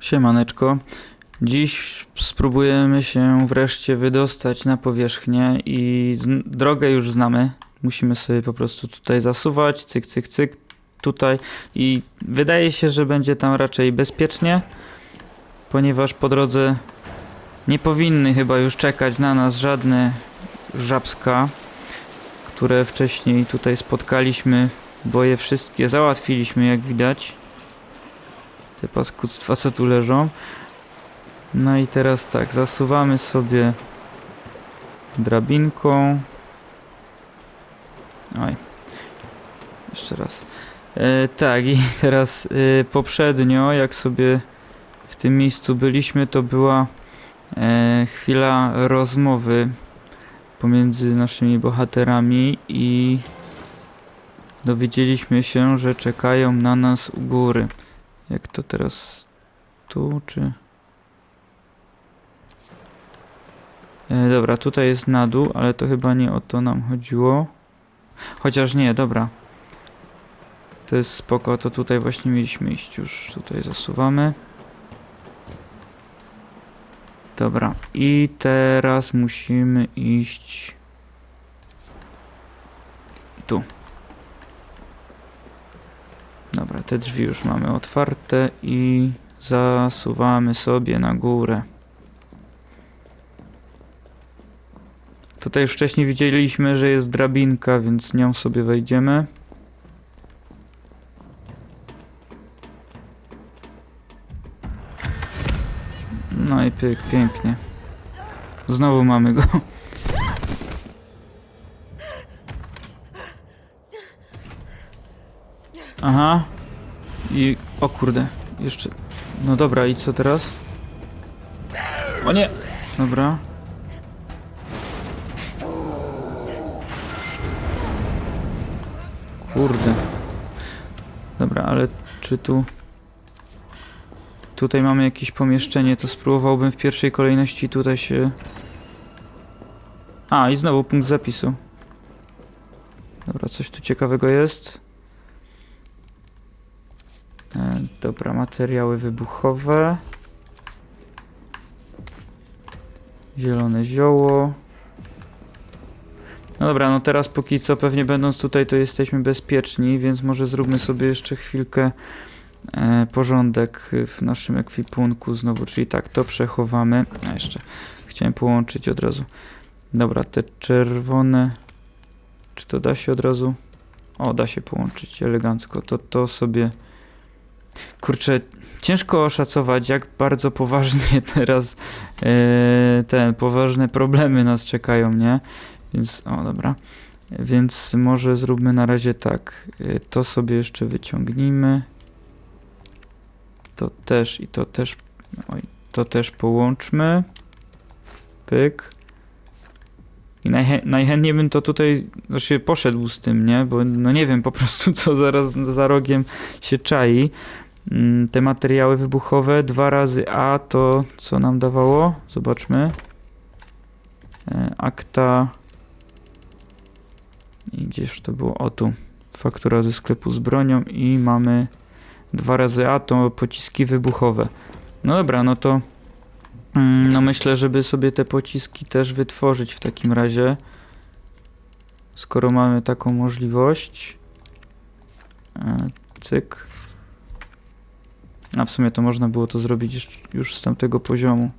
Siemaneczko. Dziś spróbujemy się wreszcie wydostać na powierzchnię i drogę już znamy. Musimy sobie po prostu tutaj zasuwać, cyk, cyk, cyk, tutaj i wydaje się, że będzie tam raczej bezpiecznie, ponieważ po drodze nie powinny chyba już czekać na nas żadne żabska, które wcześniej tutaj spotkaliśmy, bo je wszystkie załatwiliśmy jak widać te paskudztwa co tu leżą. No i teraz tak, zasuwamy sobie drabinką. Oj. Jeszcze raz. E, tak, i teraz e, poprzednio, jak sobie w tym miejscu byliśmy, to była e, chwila rozmowy pomiędzy naszymi bohaterami i dowiedzieliśmy się, że czekają na nas u góry. Jak to teraz tu, czy... E, dobra, tutaj jest na dół, ale to chyba nie o to nam chodziło. Chociaż nie, dobra. To jest spoko, to tutaj właśnie mieliśmy iść już. Tutaj zasuwamy. Dobra, i teraz musimy iść... Tu. Dobra, te drzwi już mamy otwarte i zasuwamy sobie na górę. Tutaj już wcześniej widzieliśmy, że jest drabinka, więc nią sobie wejdziemy. No i pyk, pięknie. Znowu mamy go. Aha. I... O kurde. Jeszcze... No dobra, i co teraz? O nie! Dobra. Kurde. Dobra, ale czy tu... Tutaj mamy jakieś pomieszczenie, to spróbowałbym w pierwszej kolejności tutaj się... A, i znowu punkt zapisu. Dobra, coś tu ciekawego jest. Dobra, materiały wybuchowe. Zielone zioło. No dobra, no teraz póki co pewnie będąc tutaj to jesteśmy bezpieczni, więc może zróbmy sobie jeszcze chwilkę e, porządek w naszym ekwipunku znowu, czyli tak, to przechowamy. A jeszcze chciałem połączyć od razu. Dobra, te czerwone. Czy to da się od razu? O, da się połączyć elegancko. To to sobie. Kurczę, ciężko oszacować, jak bardzo poważnie teraz e, te poważne problemy nas czekają, nie? Więc, o dobra. Więc może zróbmy na razie tak. E, To sobie jeszcze wyciągnijmy. To też i to też. Oj, to też połączmy. Pyk. I najchę- najchętniej bym to tutaj znaczy poszedł z tym, nie? Bo no nie wiem po prostu co zaraz za rogiem się czai. Mm, Te materiały wybuchowe dwa razy A to co nam dawało? Zobaczmy. E, Akta. I gdzież to było? O tu. Faktura ze sklepu z bronią i mamy dwa razy A to pociski wybuchowe. No dobra, no to no myślę, żeby sobie te pociski też wytworzyć w takim razie. Skoro mamy taką możliwość. E, Cyk. A w sumie to można było to zrobić już z tamtego poziomu.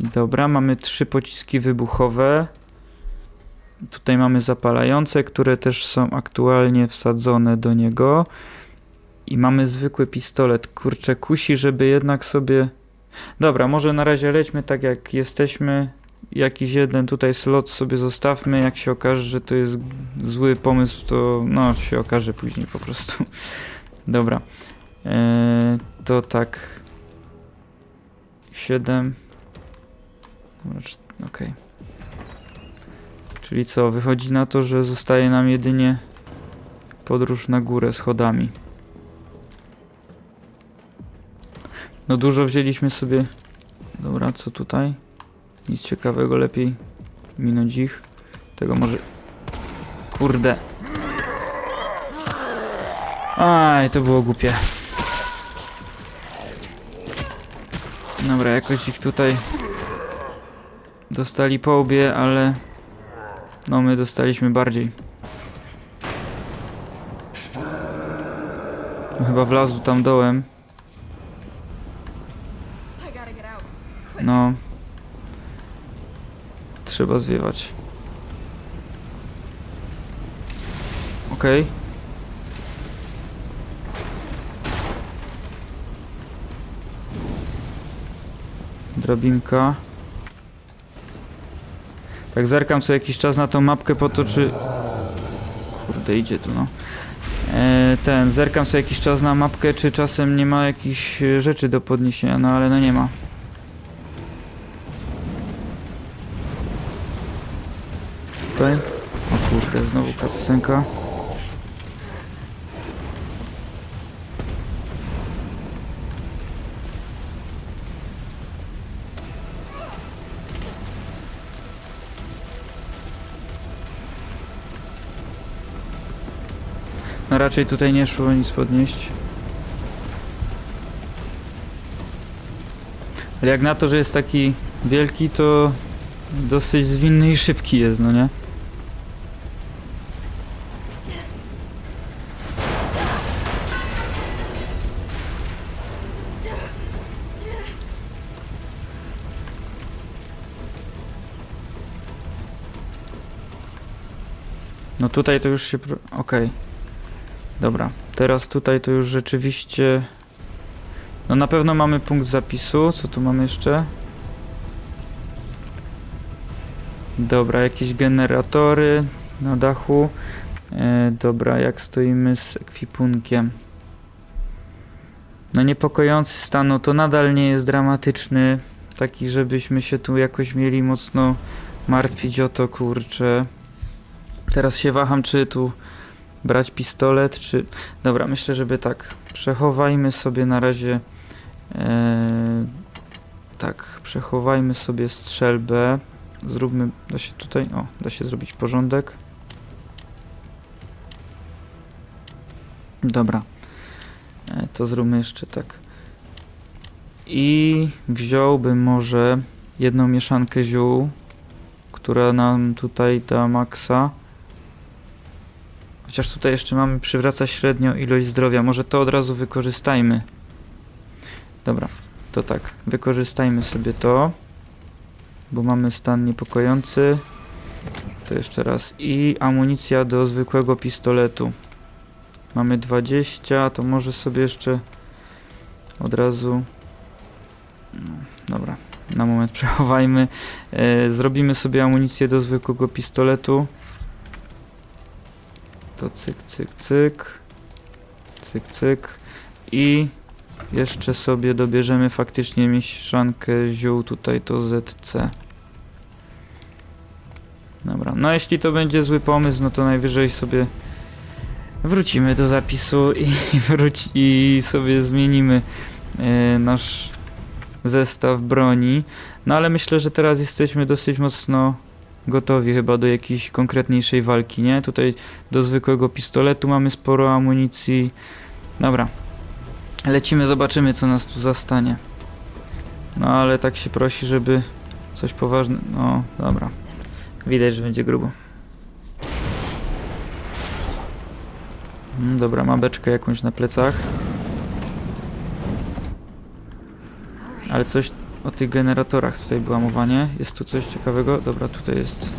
Dobra, mamy trzy pociski wybuchowe. Tutaj mamy zapalające, które też są aktualnie wsadzone do niego. I mamy zwykły pistolet. Kurczę, kusi, żeby jednak sobie. Dobra, może na razie lećmy tak jak jesteśmy. Jakiś jeden tutaj slot sobie zostawmy. Jak się okaże, że to jest zły pomysł, to no się okaże później po prostu. Dobra. Eee, to tak. 7. Dobra, cz- okej. Czyli co, wychodzi na to, że zostaje nam jedynie podróż na górę schodami. No dużo wzięliśmy sobie. Dobra, co tutaj? Nic ciekawego, lepiej minąć ich. Tego może... Kurde. Aj, to było głupie. Dobra, jakoś ich tutaj dostali po łbie, ale no my dostaliśmy bardziej. No, chyba wlazł tam dołem. I gotta get out. No. Trzeba zwiewać. Okej. Drabinka. Tak zerkam co jakiś czas na tą mapkę po to, czy... Kurde, idzie tu no. E, ten, zerkam co jakiś czas na mapkę, czy czasem nie ma jakichś e, rzeczy do podniesienia, no ale no nie ma. Tutaj. O kurde, znowu kascenka. No raczej tutaj nie szło nic podnieść. Ale jak na to, że jest taki wielki, to dosyć zwinny i szybki jest, no nie? No tutaj to już się... Okej. Dobra. Teraz tutaj to już rzeczywiście... No na pewno mamy punkt zapisu. Co tu mamy jeszcze? Dobra, jakieś generatory na dachu. E, dobra, jak stoimy z ekwipunkiem? No niepokojący stan, no to nadal nie jest dramatyczny. Taki, żebyśmy się tu jakoś mieli mocno martwić o to, kurczę. Teraz się waham, czy tu brać pistolet, czy... Dobra, myślę, żeby tak. Przechowajmy sobie na razie... E, tak, przechowajmy sobie strzelbę. Zróbmy, da się tutaj, o, da się zrobić porządek. Dobra. E, to zróbmy jeszcze tak. I wziąłbym może jedną mieszankę ziół, która nam tutaj da maksa. Chociaż tutaj jeszcze mamy przywraca średnią ilość zdrowia. Może to od razu wykorzystajmy. Dobra, to tak. Wykorzystajmy sobie to. Bo mamy stan niepokojący. To jeszcze raz. I amunicja do zwykłego pistoletu. Mamy 20, to może sobie jeszcze od razu. No, dobra, na moment przechowajmy. E, zrobimy sobie amunicję do zwykłego pistoletu. To cyk, cyk, cyk. Cyk, cyk. I jeszcze sobie dobierzemy faktycznie mieszankę ziół, tutaj to ZC. Dobra, no jeśli to będzie zły pomysł, no to najwyżej sobie wrócimy do zapisu i, i sobie zmienimy e, nasz zestaw broni. No ale myślę, że teraz jesteśmy dosyć mocno gotowi chyba do jakiejś konkretniejszej walki, nie? Tutaj do zwykłego pistoletu mamy sporo amunicji. Dobra. Lecimy, zobaczymy co nas tu zastanie. No ale tak się prosi, żeby coś poważnego... No, dobra. Widać, że będzie grubo. Mm, Dobra, ma beczkę jakąś na plecach. Ale coś o tych generatorach tutaj była mowa, nie? Jest tu coś ciekawego? Dobra, tutaj jest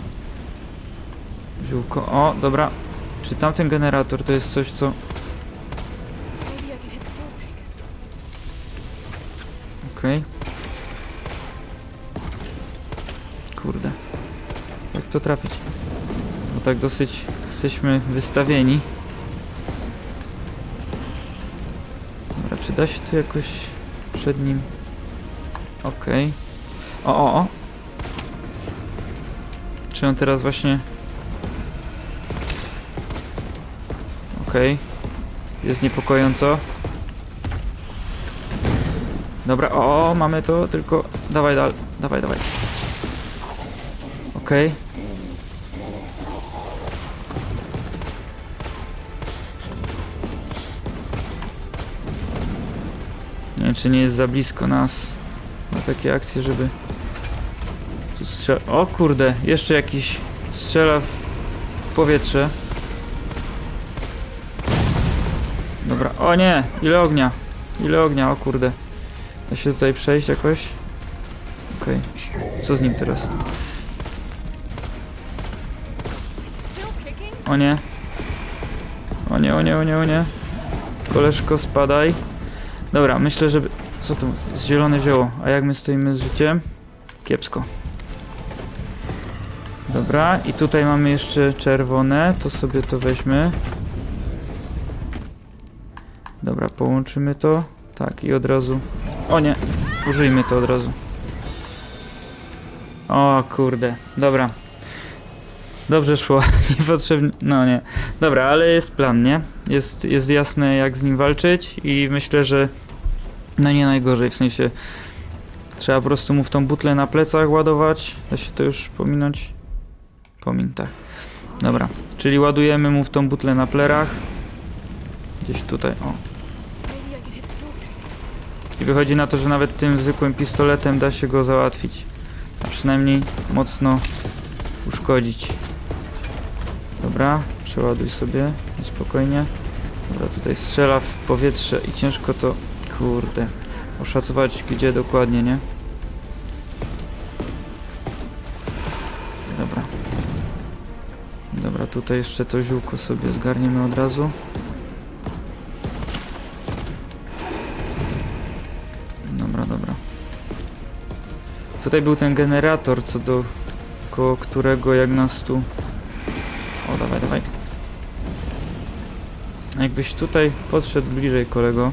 ziółko. O, dobra. Czy tamten generator to jest coś, co... Okej. Kurde. Jak to trafić? Bo tak dosyć jesteśmy wystawieni. Dobra, czy da się tu jakoś przed nim... Okej. O, o, o! Czy on teraz właśnie... Okej. Jest niepokojąco. Dobra, o, o, mamy to, tylko dawaj, dal, dawaj, dawaj. Okej. Nie wiem, czy nie jest za blisko nas. Na takie akcje, żeby tu strzela... O kurde, jeszcze jakiś strzela w powietrze. Dobra, o nie, ile ognia, ile ognia, o kurde. Da się tutaj przejść jakoś? Okej, co z nim teraz? O nie. O nie, o nie, o nie, o nie. Koleżko, spadaj. Dobra, myślę, żeby... Co tu? Jest zielone zioło. A jak my stoimy z życiem? Kiepsko. Dobra, i tutaj mamy jeszcze czerwone. To sobie to weźmy. Dobra, połączymy to. Tak, i od razu... O nie, użyjmy to od razu. O kurde, dobra. Dobrze szło, niepotrzebnie, no nie. Dobra, ale jest plan, nie? Jest, jest jasne jak z nim walczyć i myślę, że no nie najgorzej, w sensie trzeba po prostu mu w tą butlę na plecach ładować. Da się to już pominąć? Pomin, tak. Dobra, czyli ładujemy mu w tą butlę na plerach. Gdzieś tutaj, o. I wychodzi na to, że nawet tym zwykłym pistoletem da się go załatwić. A przynajmniej mocno uszkodzić. Dobra, przeładuj sobie na spokojnie. Dobra, tutaj strzela w powietrze i ciężko to, kurde, oszacować gdzie dokładnie, nie? Dobra. Dobra, tutaj jeszcze to ziółko sobie zgarniemy od razu. Dobra, dobra. Tutaj był ten generator, co do koło którego jak nas tu... O, dawaj, dawaj. Jakbyś tutaj podszedł bliżej, kolego.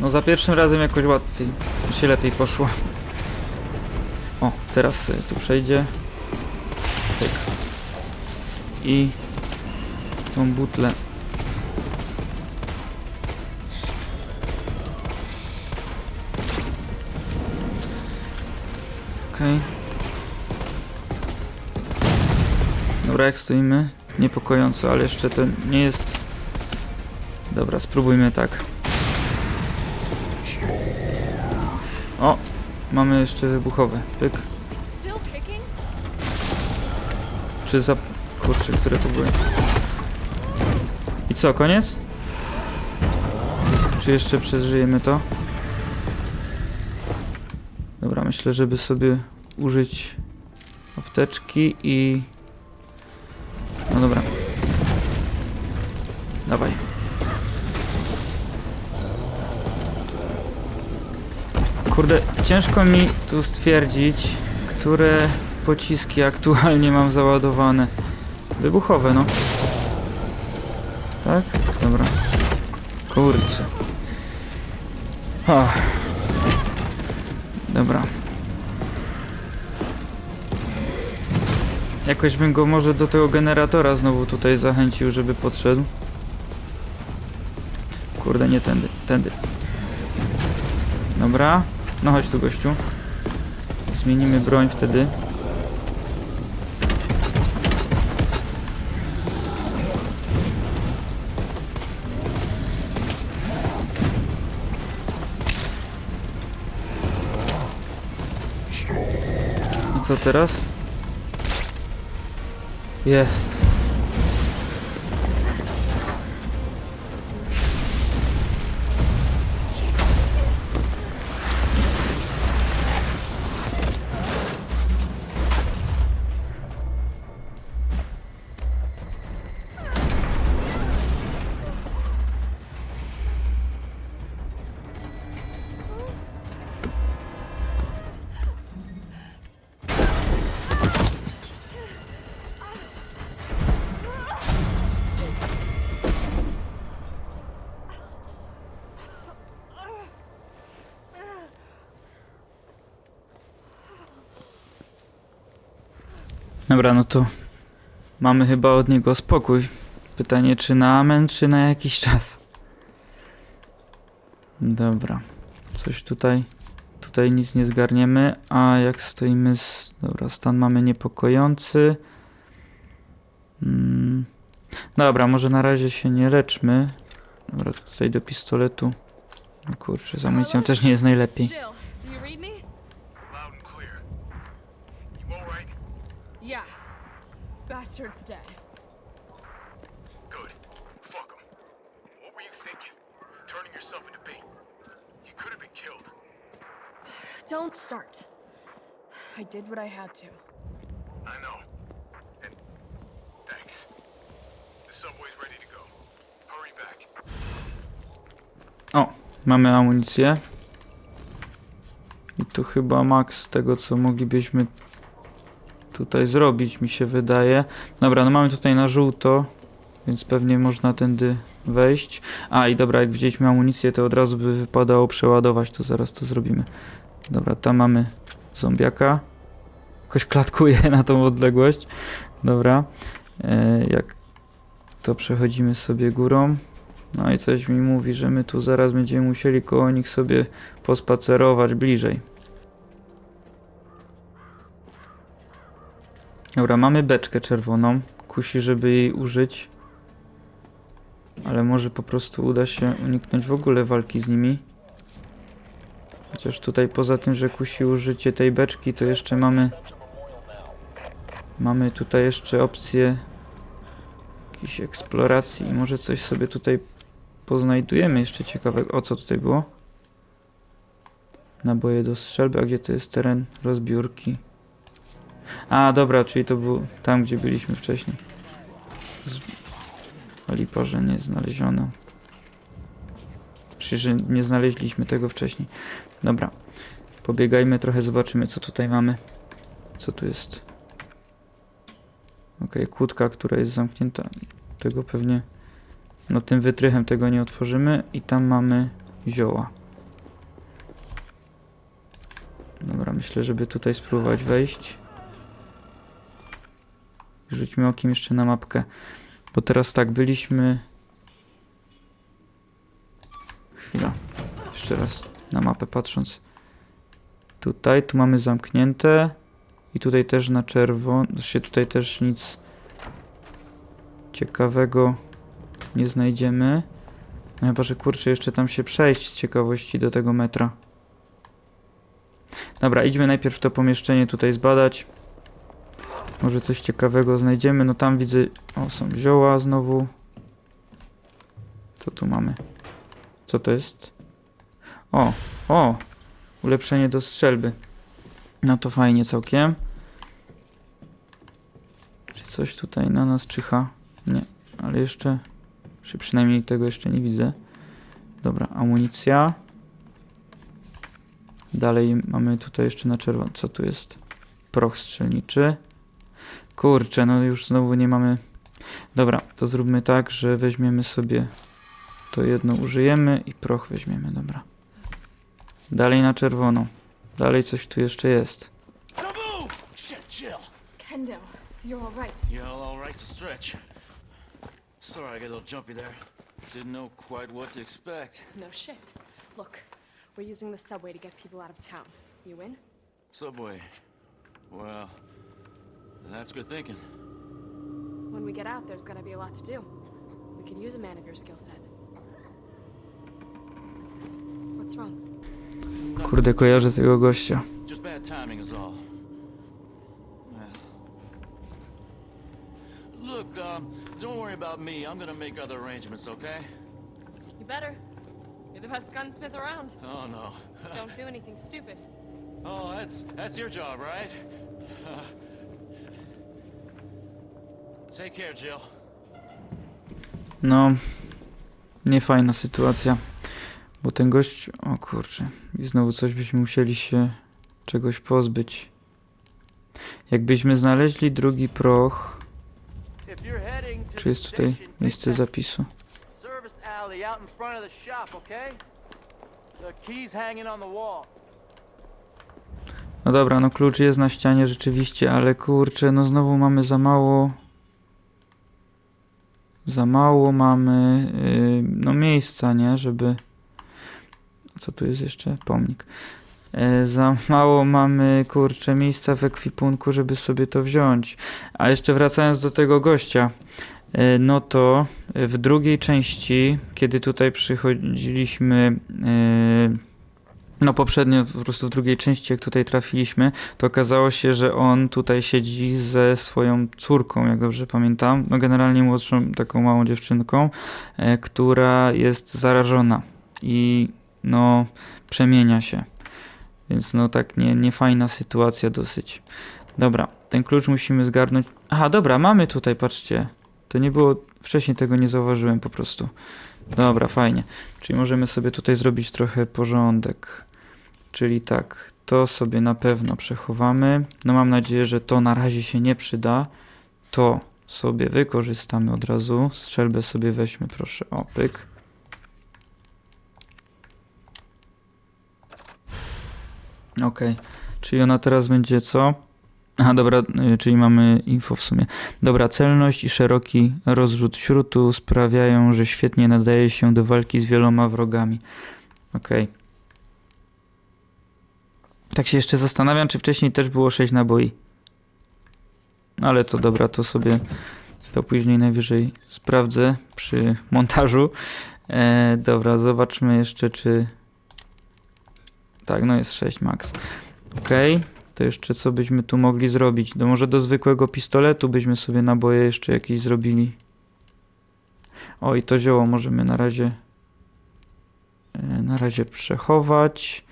No za pierwszym razem jakoś łatwiej, się lepiej poszło. O, teraz sobie tu przejdzie. Tyk. I tą butlę. Okej. Dobra, jak stoimy? Niepokojąco, ale jeszcze to nie jest... Dobra, spróbujmy tak. O! Mamy jeszcze wybuchowe. Pyk. Czy za... Kurczę, które to były? I co, koniec? Czy jeszcze przeżyjemy to? Dobra, myślę, żeby sobie użyć apteczki i... No dobra. Dawaj. Kurde, ciężko mi tu stwierdzić, które pociski aktualnie mam załadowane. Wybuchowe, no. Tak? Dobra. Kurczę. Ach. Dobra. Jakoś bym go może do tego generatora znowu tutaj zachęcił, żeby podszedł. Kurde, nie tędy, tędy. Dobra. No chodź tu, gościu. Zmienimy broń wtedy. I co teraz? Jest. Dobra, no to mamy chyba od niego spokój. Pytanie, czy na amen, czy na jakiś czas. Dobra. Coś tutaj. Tutaj nic nie zgarniemy. A jak stoimy z. Dobra, stan mamy niepokojący. Mm. Dobra, może na razie się nie leczmy. Dobra, tutaj do pistoletu. No kurczę, z amunicją też nie jest najlepiej. Bastard's dead. Good. Fuck him. What were you thinking? Turning yourself into bait. You could have been killed. Don't start. I did what I had to. I know. And thanks. The subway's ready to go. Hurry back. O, mamy amunicję. I tu chyba maks tego, co moglibyśmy tutaj zrobić, mi się wydaje. Dobra, no mamy tutaj na żółto, więc pewnie można tędy wejść. A, i dobra, jak wzięliśmy amunicję, to od razu by wypadało przeładować, to zaraz to zrobimy. Dobra, tam mamy zombiaka. Jakoś klatkuje na tą odległość. Dobra. E, jak to przechodzimy sobie górą. No i coś mi mówi, że my tu zaraz będziemy musieli koło nich sobie pospacerować bliżej. Dobra, mamy beczkę czerwoną. Kusi, żeby jej użyć. Ale może po prostu uda się uniknąć w ogóle walki z nimi. Chociaż tutaj poza tym, że kusi użycie tej beczki, to jeszcze mamy... Mamy tutaj jeszcze opcję jakiejś eksploracji i może coś sobie tutaj poznajdujemy jeszcze ciekawego. O co tutaj było? Naboje do strzelby, a gdzie to jest teren rozbiórki? A, dobra, czyli to był tam, gdzie byliśmy wcześniej. Z... Lipa, że nie znaleziono. Czyli, że nie znaleźliśmy tego wcześniej. Dobra. Pobiegajmy trochę, zobaczymy co tutaj mamy. Co tu jest? Okej, kłódka, która jest zamknięta. Tego pewnie... No tym wytrychem tego nie otworzymy. I tam mamy zioła. Dobra, myślę, żeby tutaj spróbować wejść. Rzućmy okiem jeszcze na mapkę. Bo teraz tak, byliśmy... Chwila. Jeszcze raz na mapę patrząc. Tutaj, tu mamy zamknięte. I tutaj też na czerwono. Znaczy tutaj też nic ciekawego nie znajdziemy. No chyba, że kurczę, jeszcze tam się przejść z ciekawości do tego metra. Dobra, idźmy najpierw to pomieszczenie tutaj zbadać. Może coś ciekawego znajdziemy. No tam widzę... O, są zioła znowu. Co tu mamy? Co to jest? O, o! Ulepszenie do strzelby. No to fajnie całkiem. Czy coś tutaj na nas czyha? Nie, ale jeszcze... Czy przynajmniej tego jeszcze nie widzę. Dobra, amunicja. Dalej mamy tutaj jeszcze na czerwono. Co tu jest? Proch strzelniczy. Kurczę, no już znowu nie mamy... Dobra, to zróbmy tak, że weźmiemy sobie to jedno użyjemy i proch weźmiemy, dobra. Dalej na czerwono. Dalej coś tu jeszcze jest. Don't move! Shit, Jill. Kendo, you're all right. Yeah, all, all right's a stretch. Sorry, I got a little jumpy there. Didn't know quite what to expect. No shit. Look, we're using the subway to get people out of town. You in? Subway. Well, that's good thinking. When we get out, there's gonna be a lot to do. We could use a man of your skill set. What's wrong? Kurde, kojarzę tego gościa. Just bad timing is all. Look, um, don't worry about me. I'm gonna make other arrangements, okay? You better. You're the best gunsmith around. Oh no. Don't do anything stupid. oh, that's that's your job, right? No, niefajna sytuacja. Bo ten gość, o kurczę, i znowu coś byśmy musieli się czegoś pozbyć. Jakbyśmy znaleźli drugi proch, czy jest tutaj miejsce zapisu? No dobra, no klucz jest na ścianie rzeczywiście, ale kurczę, no znowu mamy za mało. Za mało mamy yy, no miejsca, nie, żeby. Co tu jest jeszcze? Pomnik. E, za mało mamy kurczę miejsca w ekwipunku, żeby sobie to wziąć. A jeszcze wracając do tego gościa. e, no to w drugiej części, kiedy tutaj przychodziliśmy, e, no poprzednio po prostu w drugiej części, jak tutaj trafiliśmy, to okazało się, że on tutaj siedzi ze swoją córką, jak dobrze pamiętam, no generalnie młodszą, taką małą dziewczynką, e, która jest zarażona i no przemienia się. Więc no tak nie, niefajna sytuacja dosyć. Dobra, ten klucz musimy zgarnąć. Aha, dobra, mamy tutaj, patrzcie. To nie było, wcześniej tego nie zauważyłem po prostu. Dobra, fajnie. Czyli możemy sobie tutaj zrobić trochę porządek. Czyli tak, to sobie na pewno przechowamy. No mam nadzieję, że to na razie się nie przyda. To sobie wykorzystamy od razu. Strzelbę sobie weźmy, proszę. O, pyk. Okej, czyli ona teraz będzie co? Aha, dobra, y, czyli mamy info w sumie. Dobra, celność i szeroki rozrzut śrutu sprawiają, że świetnie nadaje się do walki z wieloma wrogami. Okej. Tak się jeszcze zastanawiam, czy wcześniej też było 6 naboi. No ale to dobra, to sobie to później najwyżej sprawdzę przy montażu. E, dobra, zobaczmy jeszcze, czy... Tak, no jest 6 max. Okej, to jeszcze co byśmy tu mogli zrobić? No może do zwykłego pistoletu byśmy sobie naboje jeszcze jakieś zrobili. O, i to zioło możemy na razie e, na razie przechować.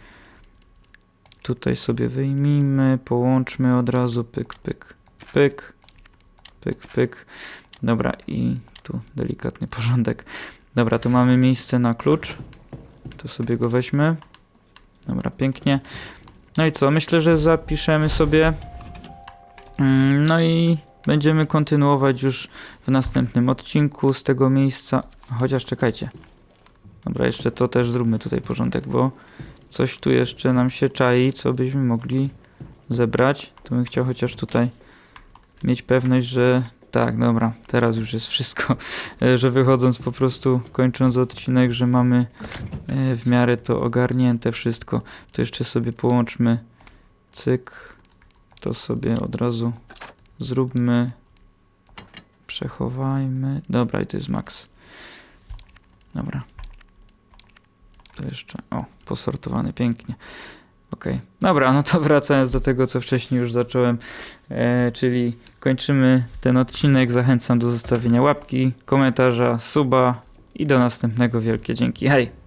Tutaj sobie wyjmijmy, połączmy od razu, pyk, pyk, pyk, pyk, pyk. Dobra, i tu delikatny porządek. Dobra, tu mamy miejsce na klucz. To sobie go weźmy. Dobra, pięknie. No i co? Myślę, że zapiszemy sobie. Mm, No i będziemy kontynuować już w następnym odcinku z tego miejsca. Chociaż czekajcie. Dobra, jeszcze to też zróbmy tutaj porządek, bo coś tu jeszcze nam się czai, co byśmy mogli zebrać. To bym chciał chociaż tutaj mieć pewność, że tak, dobra, teraz już jest wszystko, że wychodząc po prostu, kończąc odcinek, że mamy e, w miarę to ogarnięte wszystko. To jeszcze sobie połączmy cyk, to sobie od razu zróbmy, przechowajmy, dobra i to jest max. Dobra. To jeszcze, o, posortowany pięknie. Okej, dobra, no to wracając do tego, co wcześniej już zacząłem, e, czyli kończymy ten odcinek. Zachęcam do zostawienia łapki, komentarza, suba i do następnego. Wielkie dzięki. Hej!